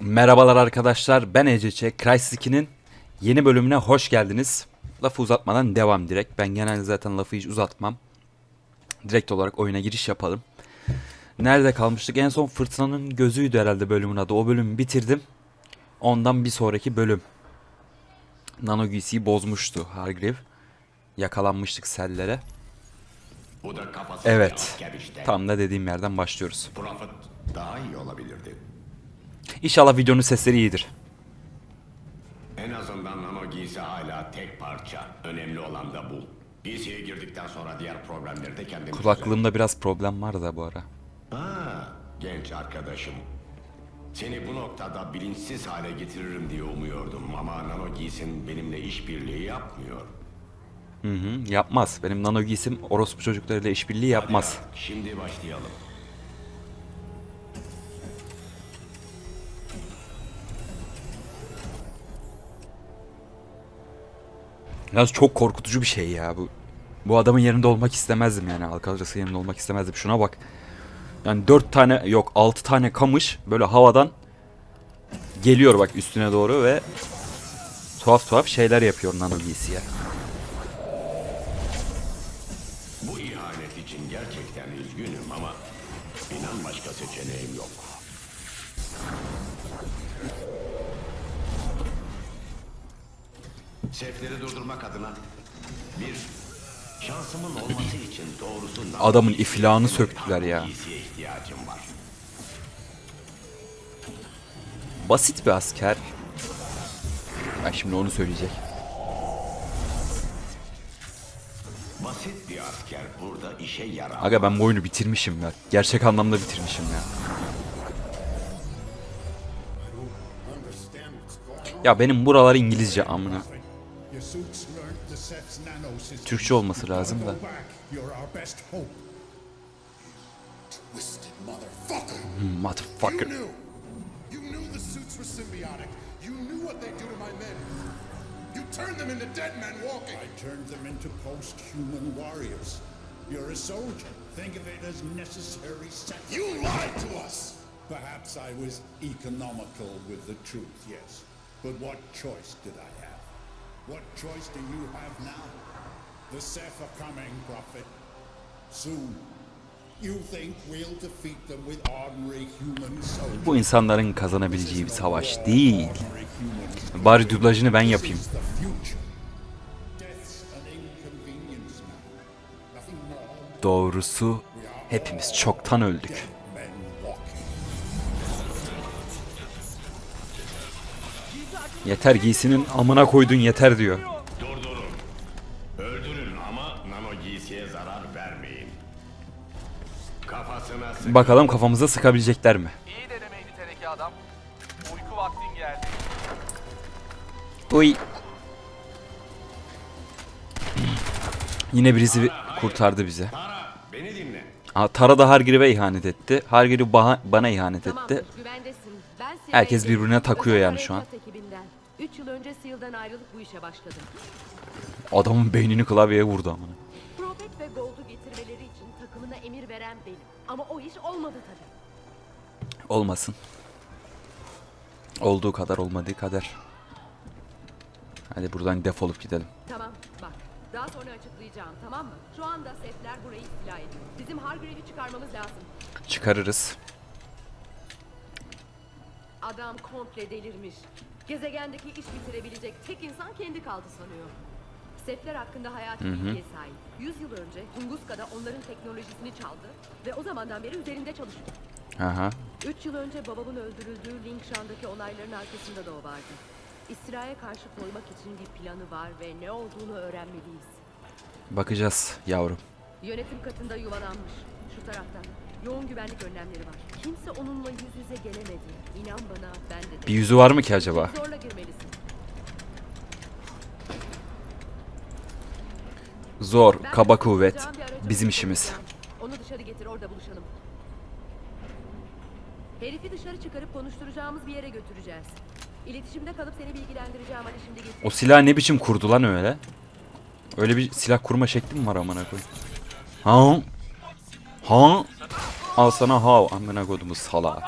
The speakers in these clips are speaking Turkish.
Merhabalar arkadaşlar ben ECC Crysis 2'nin yeni bölümüne hoş geldiniz. Lafı uzatmadan devam direkt. Ben genelde zaten lafı hiç uzatmam. Direkt olarak oyuna giriş yapalım. Nerede kalmıştık? En son Fırtınanın Gözü'ydü herhalde bölümün adı. O bölümü bitirdim. Ondan bir sonraki bölüm. Nano giysiyi bozmuştu Hargreave. Yakalanmıştık sellere. Evet. Tam da dediğim yerden başlıyoruz. Prophet daha iyi olabilirdi. İnşallah videonun sesleri iyidir. En azından nano giysi hala tek parça. Önemli olan da bu. Giysiye girdikten sonra diğer problemleri de kendimiz Kulaklığımda biraz problem var da bu ara. Ha, genç arkadaşım. Seni bu noktada bilinçsiz hale getiririm diye umuyordum ama nano giysin benimle işbirliği yapmıyor. Hı hı, yapmaz. Benim nano giysim orospu çocuklarıyla işbirliği yapmaz. Ya, Şimdi başlayalım. Yalnız çok korkutucu bir şey ya bu. Bu adamın yerinde olmak istemezdim yani. Alcatraz'ın yerinde olmak istemezdim. Şuna bak. Yani dört tane yok altı tane kamış böyle havadan geliyor bak üstüne doğru ve tuhaf tuhaf şeyler yapıyor nano giysiye. Bu ihanet için gerçekten üzgünüm ama inan başka seçeneğim yok. Sefleri durdurmak adına bir şansımın olması için doğrusu Adamın iflahını söktüler ya. ihtiyacım var. Basit bir asker. Ben şimdi onu söyleyecek. Basit bir asker burada işe yarar. Aga ben bu oyunu bitirmişim ya. Gerçek anlamda bitirmişim ya. Ya benim buralar İngilizce amına. Türkçe olması lazım da. Go. You're our best hope. Twisted hmm, motherfucker. You knew. You knew the suits were symbiotic. You knew what they do to my men. You turned them into dead men walking. I turned them into post-human warriors. You're a soldier. Think of it as necessary sacrifice. You lied to us. Perhaps I was economical with the truth, yes. But what choice did I have? What choice do you have now? The Seth are coming, Prophet. Soon. You think we'll defeat them with ordinary human soldiers? Bu insanların kazanabileceği bir savaş değil. Bari dublajını ben yapayım. Doğrusu hepimiz çoktan öldük. Yeter giysinin amına koydun yeter diyor. Durdurun. Öldürün ama nano giysiye zarar vermeyin. Kafasına sık. Bakalım kafamıza sıkabilecekler mi? İyi denemeydi teneke adam. Uyku vaktin geldi. Uy. Yine birisi kurtardı bizi. Tara beni dinle. Aa, Tara da Hargreave'e ihanet etti. Baha- bana ihanet etti. Herkes birbirine takıyor yani şu an. harekat ekibinden. Üç yıl önce SEAL'dan ayrılıp bu işe başladım. Adamın beynini klavyeye vurdu amına. Prophet ve Gold'u getirmeleri için takımına emir veren benim. Ama o iş olmadı tabii. Olmasın. Olduğu kadar olmadığı kadar. Hadi buradan defolup gidelim. Tamam, bak. Daha sonra açıklayacağım, tamam mı? Şu anda setler burayı istila ediyor. Bizim Hargreave'i çıkarmamız lazım. Çıkarırız. Adam komple delirmiş. Gezegendeki iş bitirebilecek tek insan kendi kaldı sanıyor. Setler hakkında hayati bilgiye sahip. 100 yıl önce Tunguska'da onların teknolojisini çaldı ve o zamandan beri üzerinde çalışıyor. Aha. 3 yıl önce babamın öldürüldüğü Lingshan'daki olayların arkasında da o vardı. İstilaya karşı koymak için bir planı var ve ne olduğunu öğrenmeliyiz. Bakacağız yavrum. Yönetim katında yuvalanmış. Şu taraftan. Yoğun güvenlik önlemleri var. Kimse onunla yüz yüze gelemedi. İnan bana ben de. Bir yüzü var mı ki acaba? Zorla girmelisin. Zor, kaba kuvvet. Bizim işimiz. Onu dışarı getir orada buluşalım. Herifi dışarı çıkarıp konuşturacağımız bir yere götüreceğiz. İletişimde kalıp seni bilgilendireceğim hadi şimdi getir. O silah ne biçim kurdu lan öyle? Öyle bir silah kurma şekli mi var amına koyayım? Ha? Ha? Al sana hav amına kodumu sala.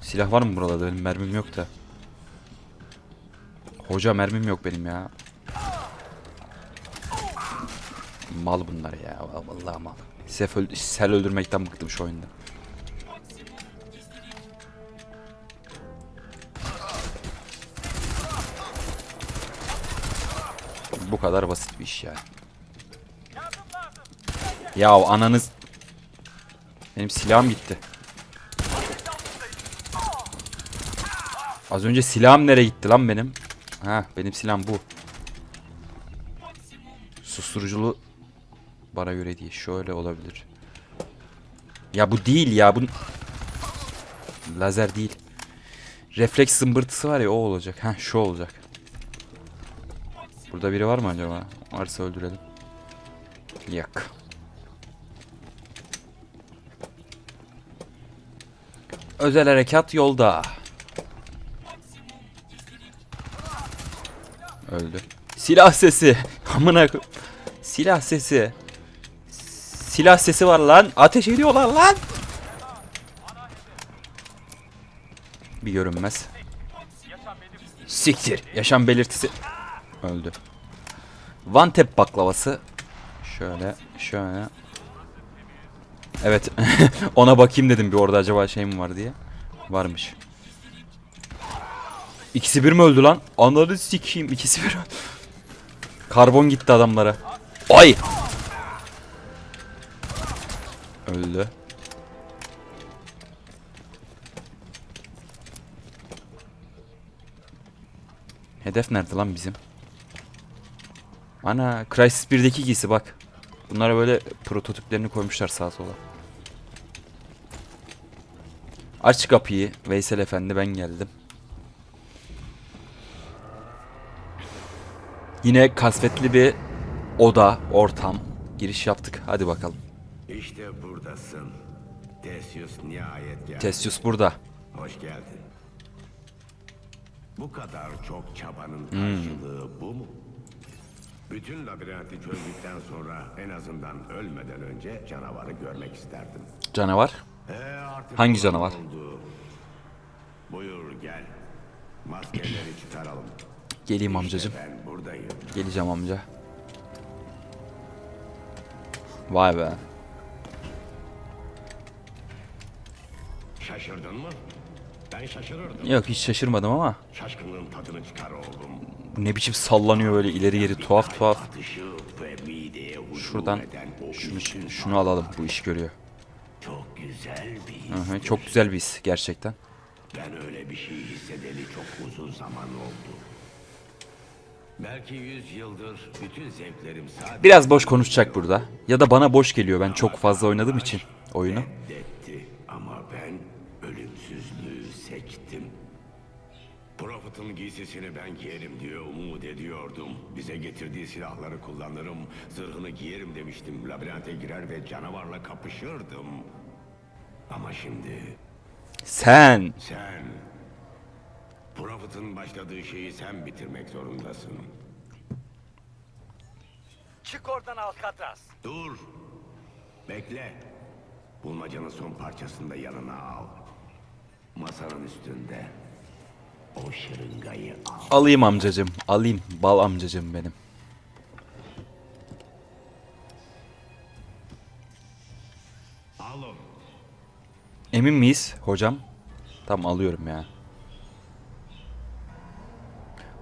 Silah var mı burada? Benim mermim yok da. Hoca mermim yok benim ya. Mal bunlar ya. Vallahi mal. Sel öldürmekten bıktım şu oyunda. Kadar basit bir iş yani. Ya ananız... Benim silahım gitti. Az önce silahım nereye gitti lan benim? Ha benim silahım bu. Susturuculu bana göre değil. Şöyle olabilir. Ya bu değil ya bu lazer değil. Refleks zımbırtısı var ya o olacak. Ha şu olacak. Burada biri var mı acaba? Varsa öldürelim. Yok. Özel harekat yolda. Öldü. Silah sesi. Amına Silah sesi. Silah sesi var lan. Ateş ediyorlar lan. Bir görünmez. Siktir. Yaşam belirtisi. Öldü. Tap baklavası. Şöyle, şöyle. Evet. Ona bakayım dedim bir orada acaba şey mi var diye. Varmış. İkisi bir mi öldü lan? Ananı sikeyim. ikisi bir öldü. Karbon gitti adamlara. Ay! Öldü. Hedef nerede lan bizim? Ana Crysis 1'deki giysi bak. Bunlara böyle prototiplerini koymuşlar sağa sola. Aç kapıyı Veysel Efendi ben geldim. Yine kasvetli bir oda, ortam. Giriş yaptık. Hadi bakalım. İşte buradasın. Tesius nihayet geldi. Tesius burada. Hoş geldin. Bu kadar çok çabanın karşılığı bu mu? Bütün labirenti çözdükten sonra en azından ölmeden önce canavarı görmek isterdim. Canavar. Ee, artık Hangi canavar? oldu. Buyur gel. Maskeleri çıkaralım. Geleyim amcacım. İşte ben buradayım. Geleceğim amca. Vay be. Şaşırdın mı? Ben şaşırırdım. Yok hiç şaşırmadım ama. Şaşkınlığın tadını çıkar oğlum. Bu ne biçim sallanıyor böyle ileri geri tuhaf tuhaf. Şuradan şunu, şunu alalım bu iş görüyor. Çok güzel bir Hı hı, his. çok güzel bir his gerçekten. Ben öyle bir şey hissedeli çok uzun zaman oldu. Belki yüz yıldır bütün zevklerim sadece Biraz boş konuşacak burada. Ya da bana boş geliyor ben çok fazla oynadığım için oyunu. reddetti. Ama ben Prophet'ın giysisini ben giyerim diye umut ediyordum. Bize getirdiği silahları kullanırım, zırhını giyerim demiştim. Labirente girer ve canavarla kapışırdım. Ama şimdi Sen sen... Prophet'ın başladığı şeyi sen bitirmek zorundasın. Çık oradan Alcatraz. Dur. Bekle. Bulmacanın son parçasını da yanına al. Masanın üstünde. O şırıngayı al. alayım amcacım. Alayım bal amcacım benim. Al. Emin miyiz hocam? Tamam alıyorum ya.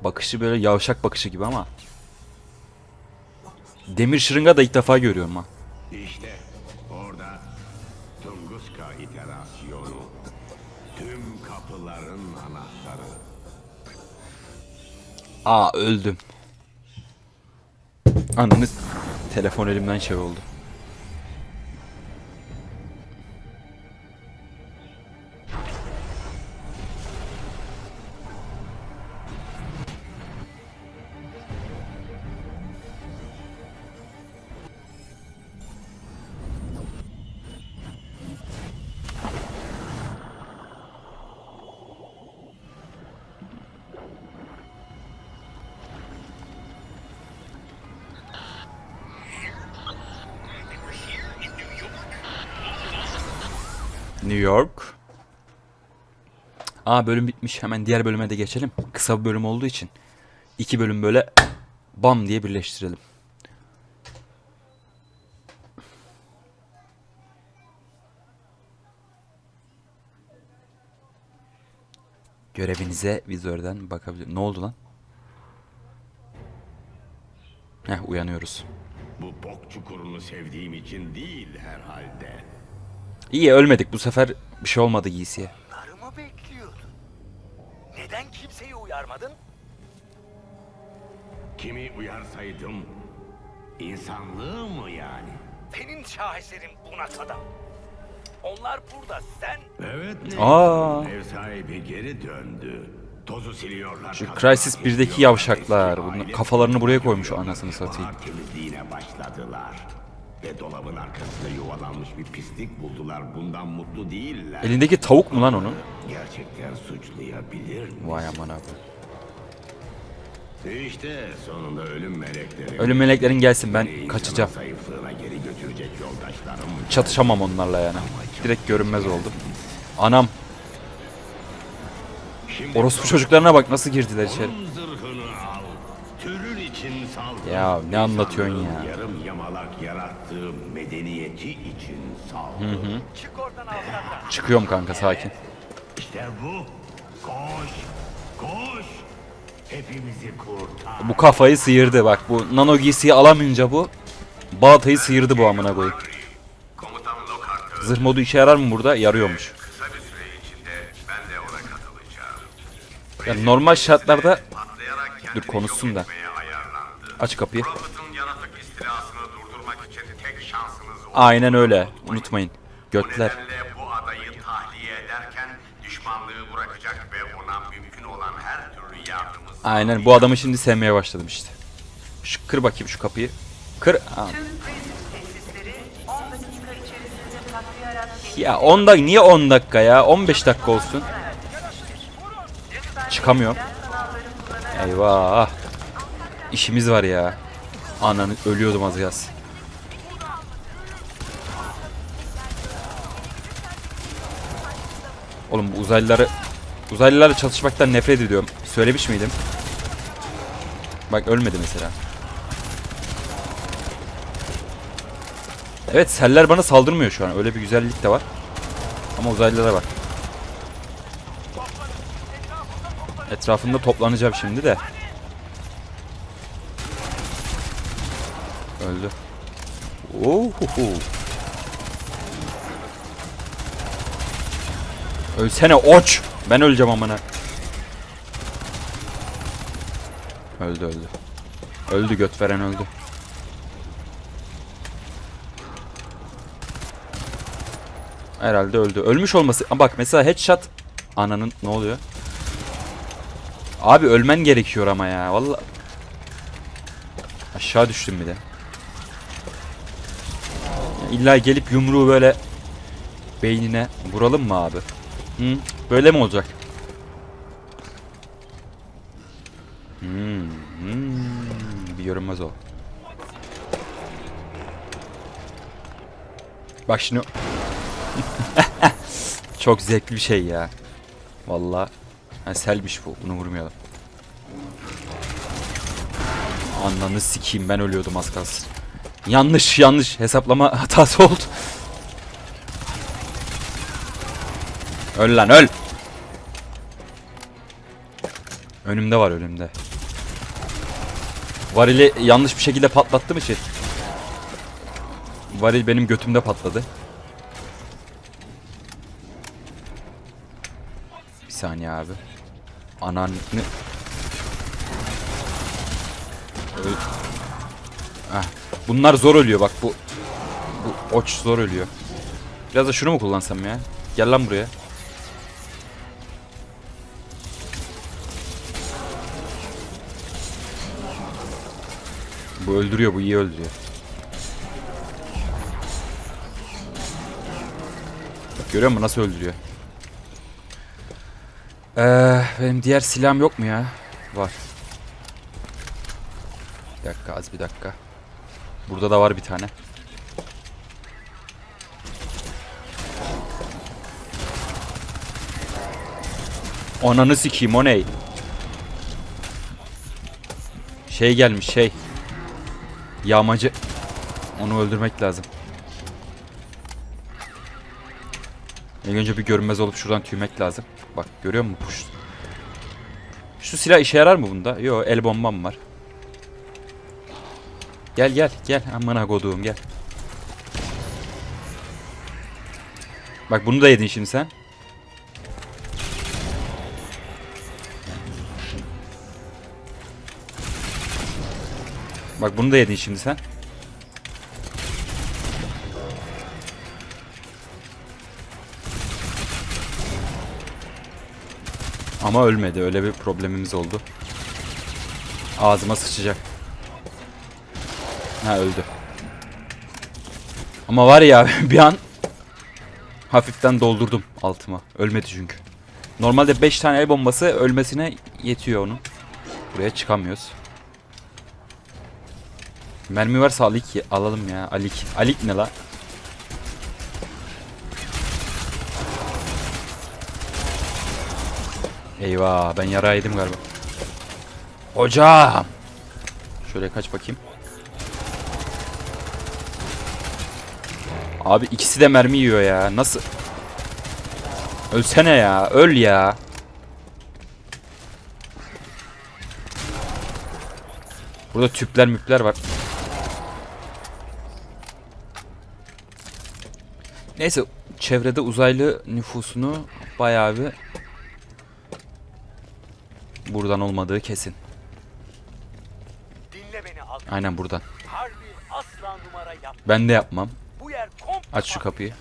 Bakışı böyle yavşak bakışı gibi ama. Demir şırınga da ilk defa görüyorum ha. İşte Aa öldüm. Ananız telefon elimden şey oldu. New York. Aa bölüm bitmiş. Hemen diğer bölüme de geçelim. Kısa bir bölüm olduğu için. iki bölüm böyle bam diye birleştirelim. Görevinize vizörden bakabilir. Ne oldu lan? Heh uyanıyoruz. Bu bok çukurunu sevdiğim için değil herhalde. İyi ölmedik. Bu sefer bir şey olmadı giysiye. Bunları mı bekliyordun? Neden kimseyi uyarmadın? Kimi uyarsaydım insanlığı mı yani? Senin şaheserin buna kadar. Onlar burada, sen... Evet. Aa. Ev sahibi geri döndü. Tozu siliyorlar. Şu Crysis 1'deki kesiyorlar, yavşaklar. Bunlar kafalarını buraya koymuş anasını satayım. Bahar temizliğine başladılar. Ve dolabın arkasında yuvalanmış bir pislik buldular. Bundan mutlu değiller. Elindeki tavuk mu lan onun? Gerçekten suçlayabilir mi? Vay aman abi. İşte sonunda ölüm melekleri. Ölüm meleklerin gelsin ben Beni kaçacağım. insana Zayıflığına geri götürecek yoldaşlarım. Çatışamam onlarla yani. Direkt görünmez oldum. Anam. Şimdi Orospu çocuklarına bak nasıl girdiler içeri. Ya ne anlatıyorsun ya? Yarattığı medeniyeti için saldır. Çık oradan avratlar. Çıkıyorum kanka sakin. İşte bu. Koş. Koş. Hepimizi kurtar. Bu kafayı sıyırdı bak bu nano giysiyi alamayınca bu Balatayı sıyırdı bu amına koyayım. Komutan Lockhart Zırh modu işe yarar mı burada? Yarıyormuş. kısa bir süre içinde ben de ona katılacağım. Yani normal şartlarda Dur, konuşsun da. aç kapıyı. Aynen öyle. unutmayın. Bu Götler. nedenle bu adayı tahliye ederken düşmanlığı bırakacak ve ona mümkün olan her türlü yardımı Aynen bu adamı şimdi sevmeye başladım işte. Şu kır bakayım şu kapıyı. Kır. Aa. Tüm kriz tesisleri 10 dakika içerisinde patlayarak Ya 10 dakika niye 10 dakika ya? 15 dakika olsun. Çıkamıyorum. Eyvah. İşimiz var ya. Ananı ölüyordum az yaz. Oğlum bu uzaylıları uzaylılarla çatışmaktan nefret ediyorum. Söylemiş miydim? Bak ölmedi mesela. Evet seller bana saldırmıyor şu an. Öyle bir güzellik de var. Ama uzaylılara bak. Etrafında toplanacağım şimdi de. Öldü. Ohoho. Ölsene oç. Ben öleceğim amına. Öldü öldü. Öldü göt veren öldü. Herhalde öldü. Ölmüş olması. Aa, bak mesela headshot. Ananın ne oluyor? Abi ölmen gerekiyor ama ya. Vallahi. Aşağı düştüm bir de. İlla gelip yumruğu böyle beynine vuralım mı abi? Hı? Böyle mi olacak? Hmm, hmm, bir görünmez o. Bak şimdi çok zevkli bir şey ya. Vallahi. Ha, selmiş bu. Bunu vurmayalım. Ananı sikeyim ben ölüyordum az kalsın. Yanlış yanlış hesaplama hatası oldu. Öl lan öl. Önümde var önümde. Varili yanlış bir şekilde patlattım için. Varil benim götümde patladı. Bir saniye abi. Ananı... Öl... Heh. Bunlar zor ölüyor bak bu. Bu oç zor ölüyor. Biraz da şunu mu kullansam ya? Gel lan buraya. Bu öldürüyor bu iyi öldürüyor. Bak görüyor musun nasıl öldürüyor? Ee, benim diğer silahım yok mu ya? Var. Bir dakika az bir dakika. Burada da var bir tane. Ananı sikeyim o ney? Şey gelmiş şey. Yağmacı. Onu öldürmek lazım. İlk önce bir görünmez olup şuradan tüymek lazım. Bak görüyor musun? Puş. Şu silah işe yarar mı bunda? Yo el bombam var. Gel gel gel amına koduğum gel. Bak bunu da yedin şimdi sen. Bak bunu da yedin şimdi sen. Ama ölmedi. Öyle bir problemimiz oldu. Ağzıma sıçacak. Ha öldü. Ama var ya bir an hafiften doldurdum altıma. Ölmedi çünkü. Normalde 5 tane el bombası ölmesine yetiyor onun. Buraya çıkamıyoruz. Mermi varsa alik alalım ya. Alik. Alik ne la? Eyvah ben yara yedim galiba. Hocam. Şöyle kaç bakayım. Abi ikisi de mermi yiyor ya. Nasıl? Ölsene ya. Öl ya. Burada tüpler müpler var. Neyse çevrede uzaylı nüfusunu bayağı bir buradan olmadığı kesin. Dinle beni. Aynen buradan. Ben de yapmam. Bu yer komple Aç şu kapıyı.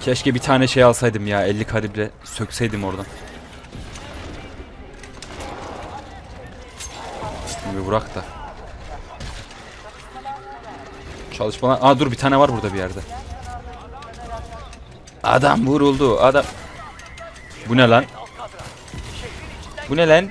Keşke bir tane şey alsaydım ya 50 kalibre sökseydim oradan. Bir bırak da. Çalışmalar... Aa dur bir tane var burada bir yerde. Adam vuruldu adam. Bu ne lan? Bu ne lan?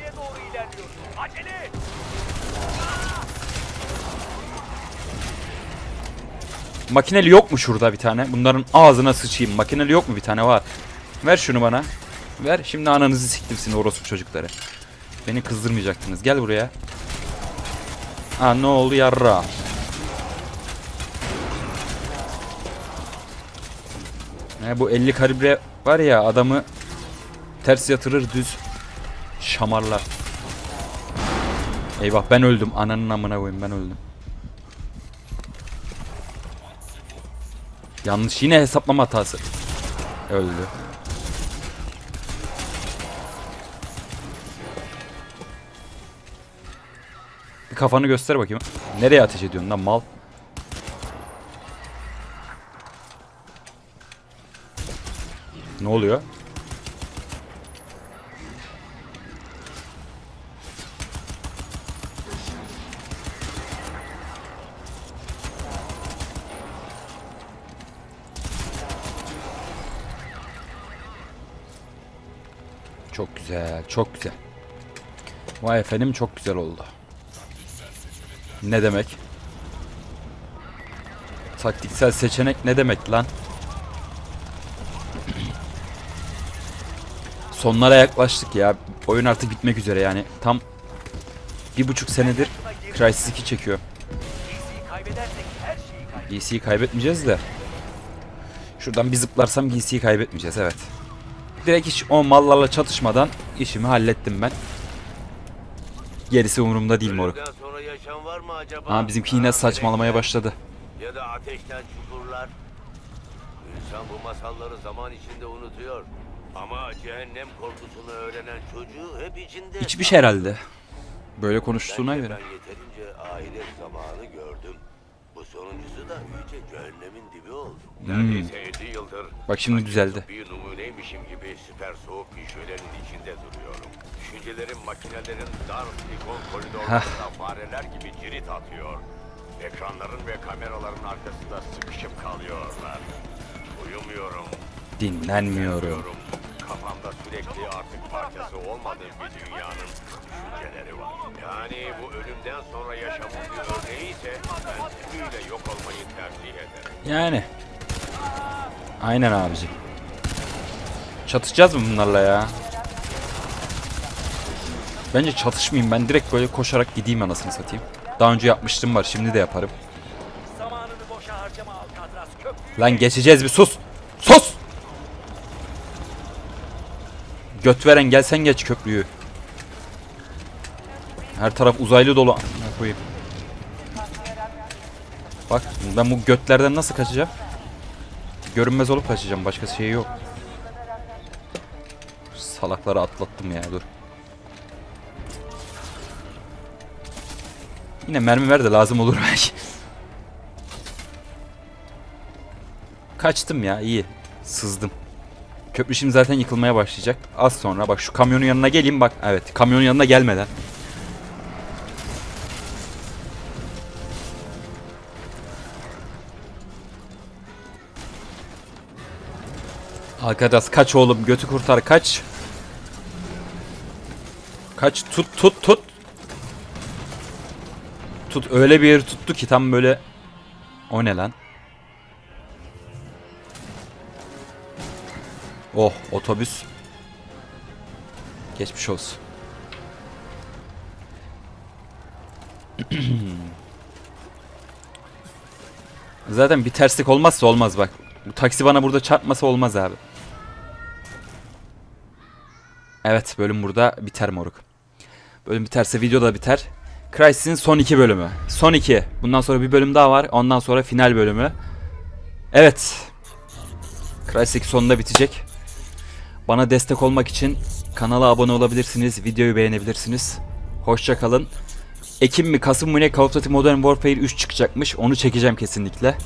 Makineli yok mu şurada bir tane? Bunların ağzına sıçayım. Makineli yok mu bir tane var? Ver şunu bana. Ver. Şimdi ananızı siktirsin orospu çocukları. Beni kızdırmayacaktınız. Gel buraya. Ha ne oldu yarra? Ne bu 50 kalibre var ya adamı ters yatırır düz şamarlar. Eyvah ben öldüm. Ananın amına koyayım ben öldüm. Yanlış yine hesaplama hatası. Öldü. Bir kafanı göster bakayım. Nereye ateş ediyorsun lan mal? Ne oluyor? Çok güzel, çok güzel. Vay efendim çok güzel oldu. Ne demek? Taktiksel seçenek ne demek lan? Sonlara yaklaştık ya. Oyun artık bitmek üzere yani. Tam bir buçuk senedir Crysis 2 çekiyor. Kaybederiz. GC'yi kaybetmeyeceğiz de. Şuradan bir zıplarsam GC'yi kaybetmeyeceğiz evet. Direkt hiç o mallarla çatışmadan işimi hallettim ben. Gerisi umurumda değil moruk. Ama bizimki yine saçmalamaya başladı. Ya da ateşten çukurlar. İnsan bu masalları zaman içinde unutuyor. Ama cehennem korkusunu öğrenen çocuğu hep içinde... Hiçbir şey herhalde. Böyle konuştuğuna Bence göre. Ben yeterince ahiret zamanı gördüm. Bu sonuncusu da iyice cehennemin dibi oldu. Neredeyse 50 yıldır Bak şimdi düzeldi. bir numuneymişim gibi süper soğuk bir şölenin içinde duruyorum. Düşüncelerim makinelerin dar silikon koridorlarında fareler gibi cirit atıyor. Ekranların ve kameraların arkasında sıkışıp kalıyorlar. Uyumuyorum. Dinlenmiyorum. Kafamda sürekli artık parçası olmadığım bir dünyanın düşünceleri var. Yani bu ölümden sonra yaşamın bir örneği ise ben tümüyle yok olmayı tercih ederim. Yani. Aynen abici. Çatışacağız mı bunlarla ya? Bence çatışmayayım ben direkt böyle koşarak gideyim anasını satayım. Daha önce yapmıştım var şimdi de yaparım. Lan geçeceğiz bir sus. Sus! Göt veren gel sen geç köprüyü. Her taraf uzaylı dolu. Amına koyayım. Bak ben bu götlerden nasıl kaçacağım? Görünmez olup kaçacağım. Başka şey yok. Salakları atlattım ya dur. Yine mermi ver de lazım olur belki. Kaçtım ya iyi. Sızdım. Köprü şimdi zaten yıkılmaya başlayacak. Az sonra bak şu kamyonun yanına geleyim bak. Evet kamyonun yanına gelmeden. Alcatraz kaç oğlum götü kurtar kaç. Kaç tut tut tut. Tut öyle bir yeri tuttu ki tam böyle o ne lan? Oh otobüs. Geçmiş olsun. Zaten bir terslik olmazsa olmaz bak. Bu taksi bana burada çarpmasa olmaz abi. Evet bölüm burada biter moruk. Bölüm biterse video da biter. Crysis'in son iki bölümü. Son iki. Bundan sonra bir bölüm daha var. Ondan sonra final bölümü. Evet. Crysis sonunda bitecek. Bana destek olmak için kanala abone olabilirsiniz, videoyu beğenebilirsiniz. Hoşça kalın. Ekim mi Kasım mı ne Call of Duty Modern Warfare 3 çıkacakmış. Onu çekeceğim kesinlikle.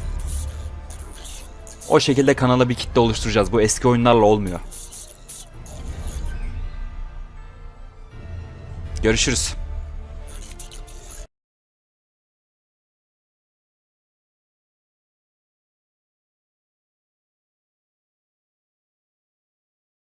O şekilde kanala bir kitle oluşturacağız. Bu eski oyunlarla olmuyor. Görüşürüz.